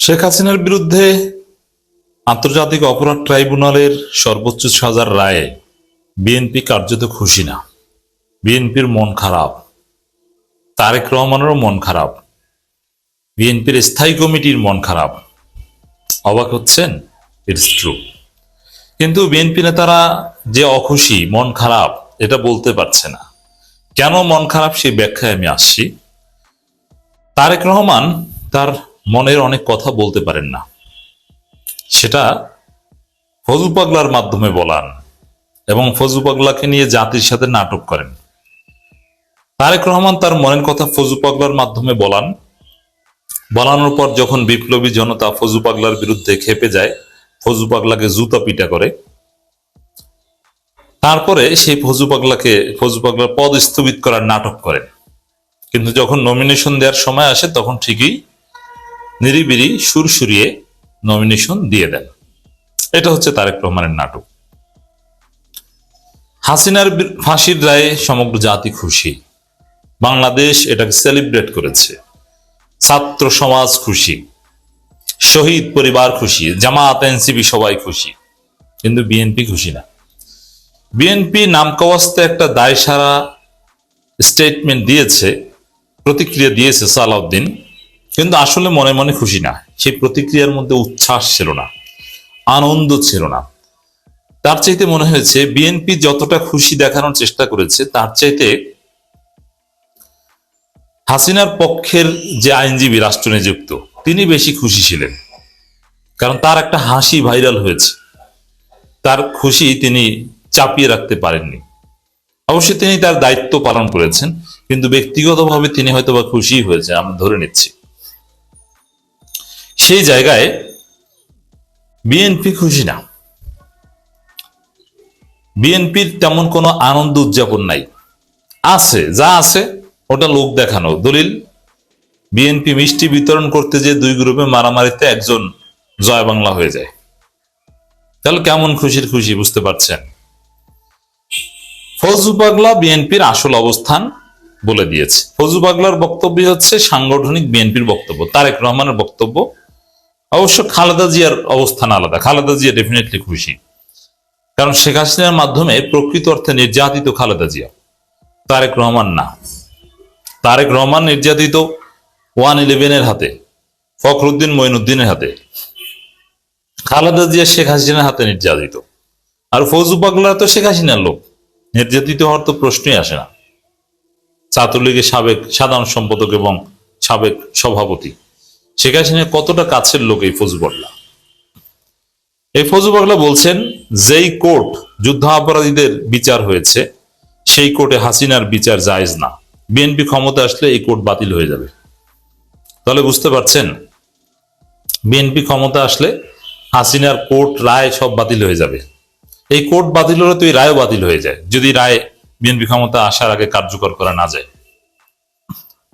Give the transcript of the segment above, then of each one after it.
শেখ হাসিনার বিরুদ্ধে আন্তর্জাতিক অপরাধ ট্রাইব্যুনালের সর্বোচ্চ সাজার রায়ে বিএনপি কার্যত খুশি না। বিএনপির মন খারাপ। তারেক রহমানেরও মন খারাপ। বিএনপির স্থায়ী কমিটির মন খারাপ। অবাক হচ্ছেন? ইটস ট্রু কিন্তু বিএনপি নেতারা যে অখুশি, মন খারাপ, এটা বলতে পারছে না। কেন মন খারাপ সেই ব্যাখ্যায় আমি আসছি। তারেক রহমান তার মনের অনেক কথা বলতে পারেন না। সেটা ফজু পাগলার মাধ্যমে বলান এবং ফজু পাগলাকে নিয়ে জাতির সাথে নাটক করেন। তারেক রহমান তার মনের কথা ফজু পাগলার মাধ্যমে বলান। বলানোর পর যখন বিপ্লবী জনতা ফজু পাগলার বিরুদ্ধে খেপে যায়, ফজু পাগলাকে জুতা পিটা করে। তারপরে সেই ফজু পাগলাকে, ফজু পাগলার পদ স্থগিত করার নাটক করেন। কিন্তু যখন নমিনেশন দেওয়ার সময় আসে, তখন ঠিকই নিরিবিরি সুর সুরিয়ে নমিনেশন দিয়ে দেন। এটা হচ্ছে তারেক রহমানের নাটক। হাসিনার ফাঁসির রায়ে সমগ্র জাতি খুশি। বাংলাদেশ এটাকে সেলিব্রেট করেছে। ছাত্র সমাজ খুশি। শহীদ পরিবার খুশি। জামাত, এনসিপি সবাই খুশি। কিন্তু বিএনপি খুশি না। বিএনপি নামকাওয়াস্তে একটা দায়সারা স্টেটমেন্ট দিয়েছে, প্রতিক্রিয়া দিয়েছে সালাউদ্দিন। কিন্তু আসলে মনে মনে খুশি না। সেই প্রতিক্রিয়ার মধ্যে উচ্ছ্বাস ছিল না, আনন্দ ছিল না। তার চাইতে মনে হয়েছে বিএনপি যতটা খুশি দেখানোর চেষ্টা করেছে, তার চাইতে হাসিনার পক্ষের যে আইনজীবী রাষ্ট্র নিযুক্ত তিনি বেশি খুশি ছিলেন। কারণ তার একটা হাসি ভাইরাল হয়েছে। তার খুশি তিনি চাপিয়ে রাখতে পারেননি। অবশ্যই তিনি তার দায়িত্ব পালন করেছেন, কিন্তু ব্যক্তিগতভাবে তিনি হয়তো বা খুশি হয়েছে আমরা ধরে নিচ্ছি। সেই জায়গায় বিএনপি খুশি না। বিএনপির তেমন কোনো আনন্দ উদযাপন নাই। আছে, যা আছে, ওটা লোক দেখানো। দলিল, বিএনপি মিষ্টি বিতরণ করতে যে দুই গ্রুপে মারামারিতে একজন জয় বাংলা হয়ে যায়। তাহলে কেমন খুশির খুশি, বুঝতে পারছেন? ফজু পাগলা বিএনপির আসল অবস্থান বলে দিয়েছে। ফজু পাগলার বক্তব্য হচ্ছে সাংগঠনিক বিএনপির বক্তব্য, তারেক রহমানের বক্তব্য অবশ্য খালেদা জিয়ার অবস্থান আলাদা। খালেদা জিয়া ডেফিনেটলি খুশি। কারণ শেখ হাসিনার মাধ্যমে প্রকৃত অর্থে নির্যাতিত খালেদা জিয়া। তারেক রহমান না। তারেক রহমান নির্যাতিত ওয়ান ইলেভেনের হাতে, ফখরুদ্দিন মঈনুদ্দিনের হাতে। খালেদা জিয়া শেখ হাসিনার হাতে নির্যাতিত। আর ফৌজু পাগলা তো শেখ হাসিনার লোক। নির্যাতিত হওয়ার তো প্রশ্নই আসে না। ছাত্রলীগের সাবেক সাধারণ সম্পাদক এবং সাবেক সভাপতি। শেখ হাসিনার কতটা কাছের লোক এই ফৌজু পাগলা এই ফৌজু পাগলা বলছেন, যেই কোর্ট যুদ্ধ অপরাধীদের বিচার হয়েছে, সেই কোর্টে হাসিনার বিচার জায়েজ না। বিএনপি ক্ষমতা আসলে এই কোর্ট বাতিল হয়ে যাবে। তাহলে বুঝতে পারছেন, বিএনপি ক্ষমতা আসলে হাসিনার কোর্ট, রায় সব বাতিল হয়ে যাবে। এই কোর্ট বাতিল হলে তো এই রায়ও বাতিল হয়ে যায়, যদি রায় বিএনপি ক্ষমতা আসার আগে কার্যকর করা না যায়।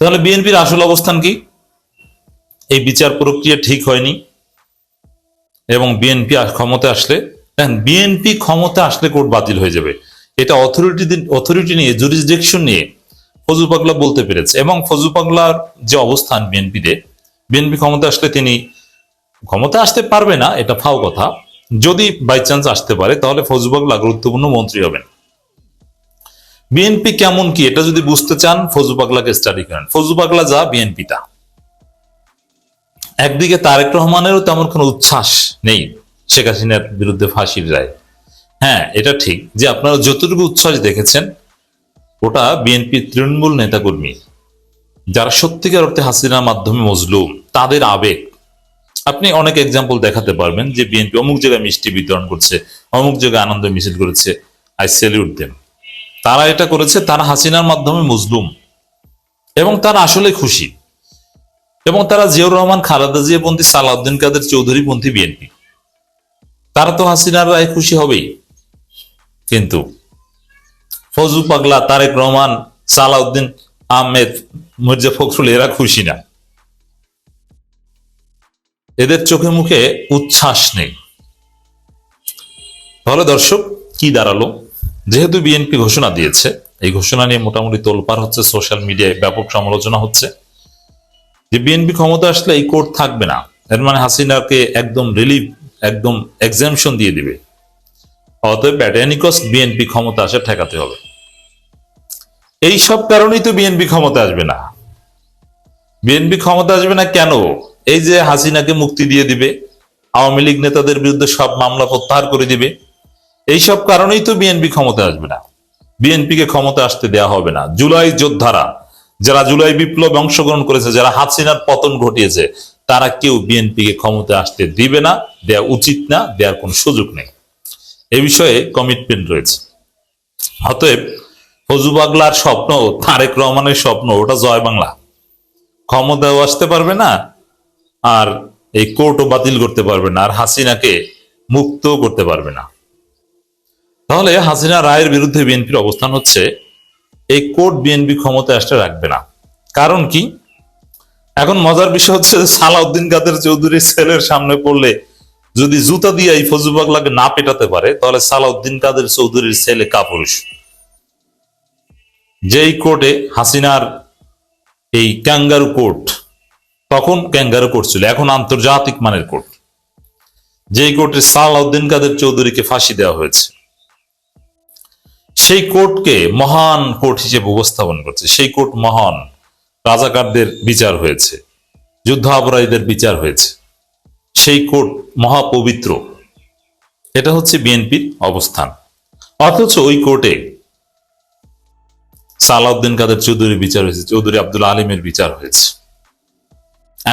তাহলে বিএনপির আসল অবস্থান কি? এই বিচার প্রক্রিয়া ঠিক হয়নি এবং বিএনপি ক্ষমতা আসলে বিএনপি ক্ষমতা আসলে কোর্ট বাতিল হয়ে যাবে। এটা অথরিটি অথরিটি নিয়ে জুরিসডিকশন নিয়ে ফজু পাগলা বলতে পেরেছে। এবং ফজু পাগলার যে অবস্থান বিএনপিতে বিএনপি ক্ষমতা আসলে তিনি ক্ষমতা আসতে পারবে না, এটা ফাও কথা। যদি বাই চান্স আসতে পারে, তাহলে ফজু পাগলা গুরুত্বপূর্ণ মন্ত্রী হবেন। বিএনপি কেমন কি, এটা যদি বুঝতে চান ফজু পাগলাকে স্টাডি করেন। ফজু পাগলা যা বিএনপি তা একদিকে তারেক রহমানেরও তেমন কোনো উচ্ছ্বাস নেই, শেখ হাসিনার বিরুদ্ধে ফাঁসির রায়। হ্যাঁ এটা ঠিক যে আপনারা যতটুকু উচ্ছ্বাস দেখেছেন, ওটা বিএনপি তৃণমূল নেতাকর্মী, যারা সত্যিকার অর্থে হাসিনার মাধ্যমে মজলুম, তাদের আবেগ। আপনি অনেক এক্সাম্পল দেখাতে পারবেন যে বিএনপি অমুক জায়গায় মিষ্টি বিতরণ করছে, অমুক জায়গায় আনন্দ মিছিল করেছে, আই সেলিউট দেন তারা এটা করেছে, তারা হাসিনার মাধ্যমে মজলুম, এবং তারা আসলে খুশি। এবং তারা জিয়াউর রহমান, খালেদা জিয়া পন্থী, সালাউদ্দিন কাদের চৌধুরী পন্থী বিএনপি তারা তো হাসিনার রায় খুশি হবেই। কিন্তু ফজু পাগলা, তারেক রহমান, সালাউদ্দিন আহমেদ, মির্জা ফখরুল এরা খুশি না। এদের চোখে মুখে উচ্ছ্বাস নেই। তাহলে দর্শক, কি দাঁড়াল? যেহেতু বিএনপি ঘোষণা দিয়েছে, এই ঘোষণা নিয়ে মোটামুটি তোলপার হচ্ছে, সোশ্যাল মিডিয়ায় ব্যাপক সমালোচনা হচ্ছে। যে বিএনপি ক্ষমতা আসলে এই কোর্ট থাকবে না। এর মানে হাসিনাকে একদম রিলিফ একদম এক্সামশন দিয়ে দিবে। অতএব ব্যাটানিকস বিএনপি ক্ষমতা আসে ঠেকাতে হবে। এই সব কারণেই তো বিএনপি ক্ষমতা আসবে না। বিএনপি ক্ষমতা আসবে না কেন? এই যে হাসিনাকে মুক্তি দিয়ে দিবে, আওয়ামী লীগ নেতাদের বিরুদ্ধে সব মামলা প্রত্যাহার করে দিবে, এই সব কারণেই তো বিএনপি ক্ষমতা আসবে না। বিএনপিকে ক্ষমতা আসতে দেয়া হবে না। জুলাই যোদ্ধারা যারা জুলাই বিপ্লবে অংশগ্রহণ করেছে, যারা হাসিনার পতন ঘটিয়েছে, তারা কেউ বিএনপিকে ক্ষমতা আসতে দিবে না, দেয়া উচিত না দেওয়ার কোনো সুযোগ নেই। এ বিষয়ে কমিটমেন্ট রয়েছে। অতএব ফজু স্বপ্ন, তারেক রহমানের স্বপ্ন, ওটা জয় বাংলা। ক্ষমতাও আসতে পারবে না, আর এই কোর্টও বাতিল করতে পারবে না, আর হাসিনাকে মুক্তও করতে পারবে না। তাহলে হাসিনা রায়ের বিরুদ্ধে বিএনপির অবস্থান হচ্ছে এই কোর্ট বিএনপি ক্ষমতায় আসতে রাখবে না। কারণ কি? এখন মজার বিষয় হচ্ছে সালাউদ্দিন কাদের চৌধুরীর ছেলের সামনে পড়লে যদি জুতা দিয়ে এই ফজুবাগলাকে না পেটাতে পারে, তাহলে সালাউদ্দিন কাদের চৌধুরীর ছেলে কাপুরুষ। যেই কোর্টে হাসিনার এই ক্যাঙ্গারু কোর্ট, তখন ক্যাঙ্গারু কোর্ট ছিল, এখন আন্তর্জাতিক মানের কোর্ট। যেই কোর্টে সালাউদ্দিন কাদের চৌধুরীকে ফাঁসি দেওয়া হয়েছে। সেই কোর্টকে মহান কোর্ট হিসেবে উপস্থাপন করছে। সেই কোর্ট মহান রাজাকারদের বিচার হয়েছে, যুদ্ধ অপরাধীদের বিচার হয়েছে। সেই কোর্ট মহাপবিত্র। এটা হচ্ছে বিএনপির অবস্থান। অথচ ওই কোর্টে সালাউদ্দিন কাদের চৌধুরীর বিচার হয়েছে, চৌধুরী আব্দুল আলিমের বিচার হয়েছে।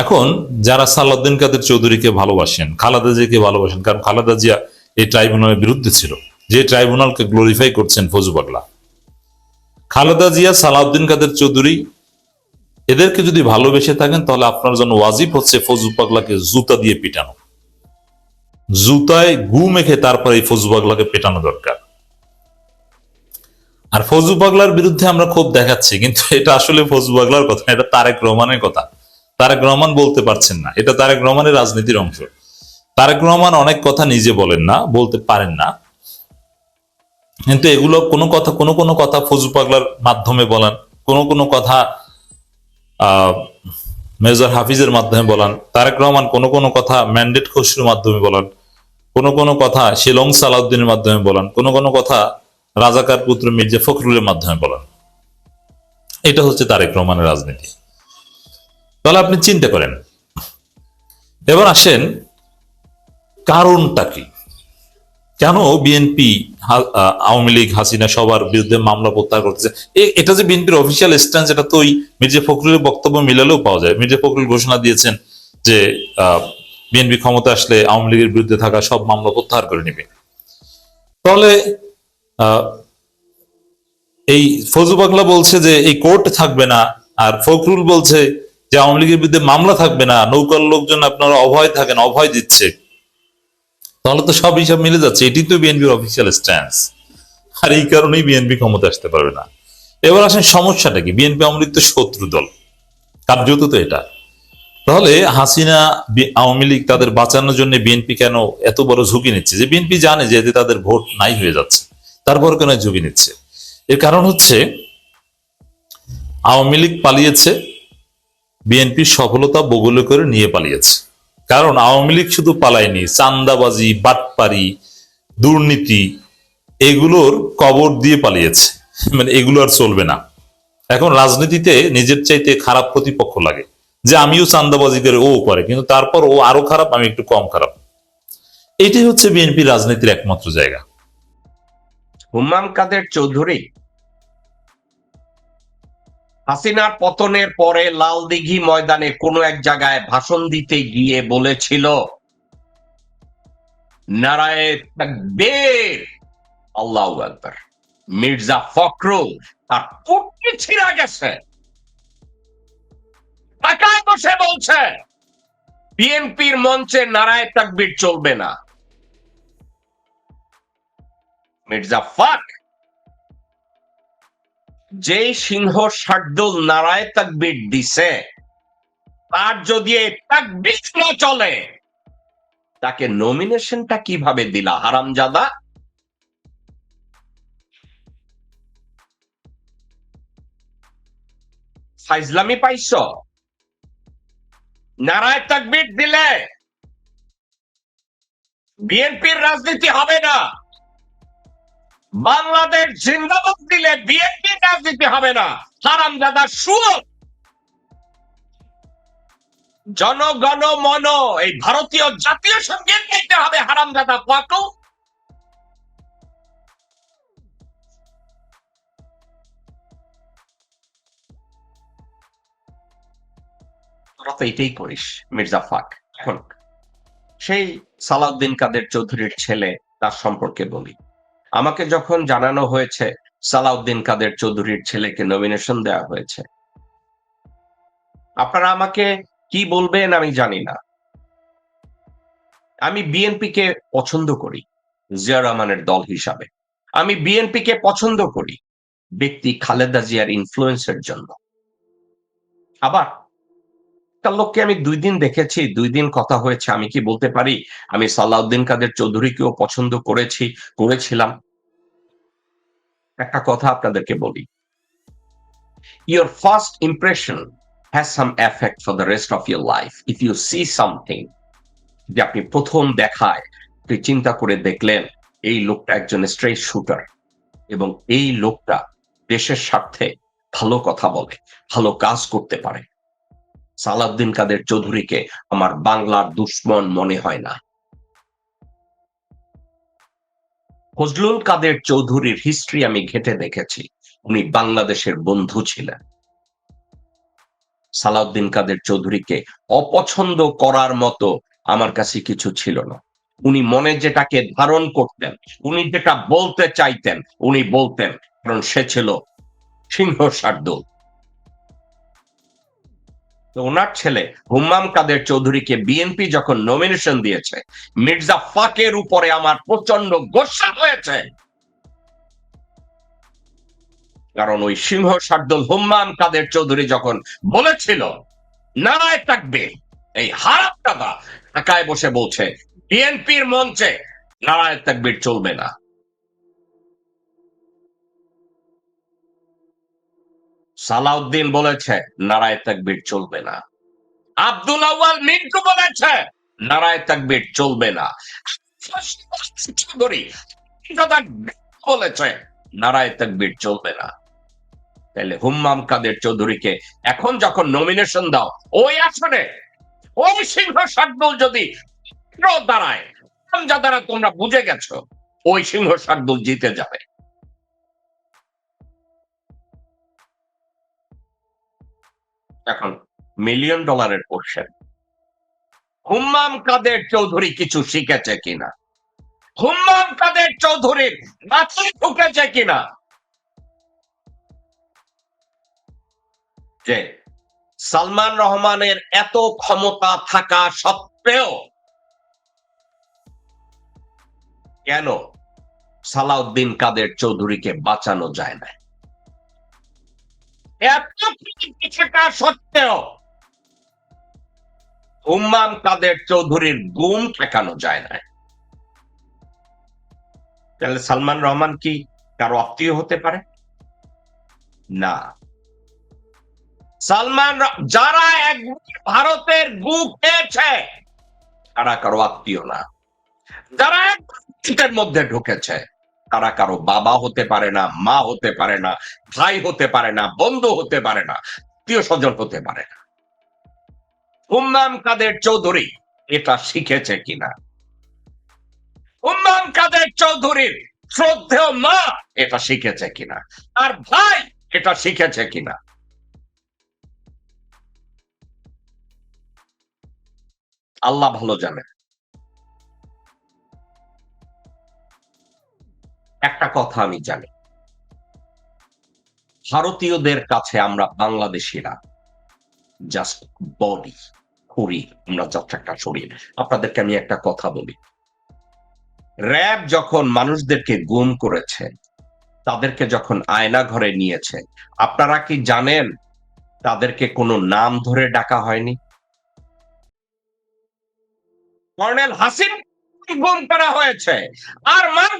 এখন যারা সালাউদ্দিন কাদের চৌধুরীকে ভালোবাসেন, খালাদা জিয়াকে ভালোবাসেন, কারণ খালাদা জিয়া এই ট্রাইব্যুনালের বিরুদ্ধে ছিল যে ট্রাইব্যুনালকে গ্লোরিফাই করছেন ফজু পাগলা। খালেদা জিয়া, সালাউদ্দিন কাদের চৌধুরী, এদেরকে যদি ভালোবেসে থাকেন, তাহলে আপনার জন্য ওয়াজিব হচ্ছে ফজু পাগলাকে জুতা দিয়ে পিটানো। জুতায় গু মেখে তারপরে এই ফজু পাগলাকে পেটানো দরকার। আর ফজু পাগলার বিরুদ্ধে আমরা খুব দেখাচ্ছি, কিন্তু এটা আসলে ফজু পাগলার কথা, এটা তারেক রহমানের কথা। তারেক রহমান বলতে পারছেন না, এটা তারেক রহমানের রাজনীতির অংশ। তারেক রহমান অনেক কথা নিজে বলেন না, বলতে পারেন না। কিন্তু এগুলো কোনো কথা, কোনো কোনো কথা ফজু পাগলার মাধ্যমে বলেন, কোনো কোনো কথা মেজর হাফিজের মাধ্যমে বলেন, তারেক রহমান কোনো কোনো কথা ম্যান্ডেট খসরুর মাধ্যমে বলেন, কোনো কোনো কথা শিলং সালাউদ্দিনের মাধ্যমে বলেন, কোনো কোনো কথা রাজাকার পুত্র মির্জা ফখরুলের মাধ্যমে বলেন। এটা হচ্ছে তারেক রহমানের রাজনীতি। তাহলে আপনি চিন্তা করেন, এবার আসেন কারণটা কি? কেন বিএনপি আওয়ামী লীগ, হাসিনা সবার বিরুদ্ধে মামলা প্রত্যাহার করতেছে? এটা যে বিএনপির অফিসিয়াল স্ট্যান্স এটা তো ওই মির্জা ফখরুলের বক্তব্য মিলালেও পাওয়া যায়। মির্জা ফখরুল ঘোষণা দিয়েছেন যে বিএনপি ক্ষমতা আসলে আওয়ামী লীগের বিরুদ্ধে থাকা সব মামলা প্রত্যাহার করে নেবে। তাহলে এই ফজু পাগলা বলছে যে, এই কোর্ট থাকবে না, আর ফখরুল বলছে যে, আওয়ামী লীগের বিরুদ্ধে মামলা থাকবে না, নৌকার লোকজন আপনারা অভয় থাকেন, অভয় দিচ্ছে। তাহলে তো সব হিসাব মিলে যাচ্ছে। এটি তো বিএনপির অফিসিয়াল স্ট্যান্স আর এই কারণেই বিএনপি ক্ষমতা আসতে পারবে না। এবার আসেন সমস্যাটা কি? বিএনপি আওয়ামী লীগ তো শত্রু দল। কার্যত তো এটা? তাহলে হাসিনা আওয়ামী লীগ তাদের বাঁচানোর জন্য বিএনপি কেন এত বড় ঝুঁকি নিচ্ছে? যে বিএনপি জানে যে এতে তাদের ভোট নাই হয়ে যাচ্ছে। তারপর কেন ঝুঁকি নিচ্ছে? এর কারণ হচ্ছে, আওয়ামী লীগ পালিয়েছে বিএনপির সফলতা বগলে করে নিয়ে পালিয়েছে। কারণ আওয়ামী লীগ শুধু পালায়নি, চান্দাবাজি, বাটপারি, দুর্নীতি, এগুলোর কবর দিয়ে পালিয়েছে। মানে এগুলো আর চলবে না। এখন রাজনীতিতে নিজের চাইতে খারাপ প্রতিপক্ষ লাগে, যে আমিও চান্দাবাজি করে ও করে, কিন্তু তারপর ও আরও খারাপ, আমি একটু কম খারাপ। এটাই হচ্ছে বিএনপি রাজনীতির একমাত্র জায়গা। হুমাম কাদের চৌধুরী হাসিনার পতনের পরে লালদিঘি ময়দানে কোনো এক জায়গায় ভাষণ দিতে গিয়ে বলেছিল, নারায়ে মির্জা ফখরুল তার পুটকি গেছে। টাকায় বসে বলছে, বিএনপির মঞ্চে নারায় তাকবীর চলবে না। মির্জা ফাক যে সিংহ শার্দুল নারায় তাকবির দিছে, তার যদি চলে, তাকে নমিনেশনটা কীভাবে দিলা, হারামজাদা? ফাইজলামি পাইছ? নারায় তাকবির দিলে, বিএনপির রাজনীতি হবে না। বাংলাদেশ জিন্দাবাদ দিলে বিএনপির রাজনীতি হবে না। হারামজাদা সুর জনগণ মন, এই ভারতীয় জাতীয় সংগীত গাইতে হবে হারামজাদা পাকো। তোরা তো এটাই করিস, মির্জা ফাক। এখন সেই সালাউদ্দিন কাদের চৌধুরীর ছেলে, তার সম্পর্কে বলি। আমাকে যখন জানানো হয়েছে, সালাউদ্দিন কাদের চৌধুরীর ছেলেকে নমিনেশন দেওয়া হয়েছে। আপনারা আমাকে কি বলবেন আমি জানি না। আমি বিএনপি কে পছন্দ করি জিয়া রহমানের দল হিসাবে। আমি বিএনপি কে পছন্দ করি, ব্যক্তি খালেদা জিয়ার ইনফ্লুয়েন্সের জন্য। আবার একটা লোককে আমি দুই দিন দেখেছি, দুই দিন কথা হয়েছে, আমি কি বলতে পারি? আমি সালাউদ্দিন কাদের চৌধুরীকেও পছন্দ করেছি, করেছিলাম। একটা কথা আপনাদেরকে বলি। Your first impression has some effect for the rest of your life if you see something যে আপনি প্রথম দেখায় তুই চিন্তা করে দেখলেন, এই লোকটা একজন স্ট্রেট শুটার এবং এই লোকটা দেশের স্বার্থে ভালো কথা বলে, ভালো কাজ করতে পারে। সালাউদ্দিন কাদের চৌধুরীকে আমার বাংলার দুশ্মন মনে হয় না। ফজলুল কাদের চৌধুরীর হিস্ট্রি আমি ঘেটে দেখেছি। উনি বাংলাদেশের বন্ধু ছিলেন। সালাউদ্দিন কাদের চৌধুরীকে অপছন্দ করার মতো আমার কাছে কিছু ছিল না। উনি মনে যেটাকে ধারণ করতেন, উনি যেটা বলতে চাইতেন, উনি বলতেন, কারণ সে ছিল সিংহ শার্দুল তো ওনার ছেলে হুম্মাম কাদের চৌধুরীকে বিএনপি যখন নমিনেশন দিয়েছে, মির্জা ফাকের উপরে আমার প্রচণ্ড গোসা হয়েছে। কারণ ওই সিংহ শার্দুল হুম্মাম কাদের চৌধুরী যখন বলেছিল, নারায় থাকবে এই হারাপ দাদা ঢাকায় বসে বলছে বিএনপির মঞ্চে নারায় তাকবির চলবে না। সালাউদ্দিন বলেছে, নারায় তাকবির চলবে না। আব্দুল আউয়াল মিন্টু বলেছে, নারায় তাকবির চলবে না। বলেছে, নারায় তাকবির চলবে না। তাহলে হুম্মাম কাদের চৌধুরীকে এখন যখন নমিনেশন দাও, ওই আসনে, ওই সিংহ শার্দুল যদি দাঁড়ায় যা দ্বারা তোমরা বুঝে গেছো, ওই সিংহ শার্দুল জিতে যাবে। এখন মিলিয়ন ডলারের কোশ্চেন হুম্মাম কাদের চৌধুরী কিছু শিখেছে কিনা? হুম্মাম কাদের চৌধুরীর মাথায় ঢুকেছে কিনা? যে সালমান রহমানের এত ক্ষমতা থাকা সত্ত্বেও কেন সালাউদ্দিন কাদের চৌধুরীকে বাঁচানো যায় না এত থাকা সত্ত্বেও হুম্মাম কাদের চৌধুরীর গুম ঠেকানো যায় না তাহলে সালমান রহমান কি কারও আত্মীয় হতে পারে? না। সালমান যারা একবার ভারতের গু খেয়েছে, তারা কারও আত্মীয় না। যারা ভারতের মধ্যে ঢুকেছে তারা কারও বাবা হতে পারে না, মা হতে পারে না, ভাই হতে পারে না, বন্ধু হতে পারে না আত্মীয় স্বজন হতে পারে না। হুম্মাম কাদের চৌধুরী এটা শিখেছে কিনা? হুম্মাম কাদের চৌধুরীর শ্রদ্ধেয় মা এটা শিখেছে কিনা? আর ভাই এটা শিখেছে কিনা? আল্লাহ ভালো জানে। একটা কথা আমি জানি। ভারতীয়দের কাছে আমরা বাংলাদেশিরা জাস্ট বডি খুঁড়ি আমরা জাস্ট একটা শরীর। আপনাদেরকে আমি একটা কথা বলি। র্যাব যখন মানুষদেরকে গুম করেছে, তাদেরকে যখন আয়না ঘরে নিয়েছে, আপনারা কি জানেন তাদেরকে কোনো নাম ধরে ডাকা হয়নি? কর্নেল হাসিন, গুম করা হয়েছে। আর মান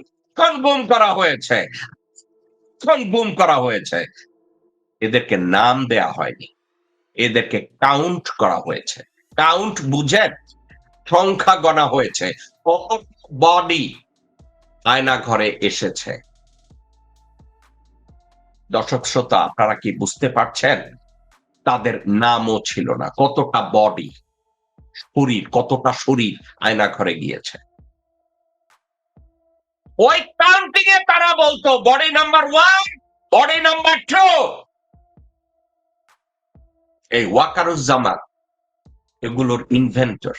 গুম করা হয়েছে। এখন গুম করা হয়েছে। এদেরকে নাম দেয়া হয়নি। এদেরকে কাউন্ট করা হয়েছে। কাউন্ট বুঝেন সংখ্যা গণা হয়েছে। বডি আয়না ঘরে এসেছে। দর্শক শ্রোতা, আপনারা কি বুঝতে পারছেন? তাদের নামও ছিল না। কতটা বডি শরীর, কতটা শরীর আয়না ঘরে গিয়েছে। ওই কাউন্টিং এ তারা বলতো body number one body number two এই ওয়াকারুজ্জামান, এগুলোর ইনভেন্টর